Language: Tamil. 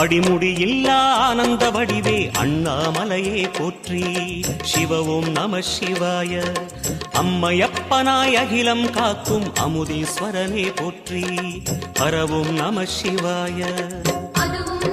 அடிமுடி இல்லா ஆனந்த வடிவே அண்ணாமலையே போற்றி. சிவவும் நம சிவாய அம்மையப்பனாய் அகிலம் காக்கும் அமுதீஸ்வரனே போற்றி. பரவும் நம சிவாய. அதுவும்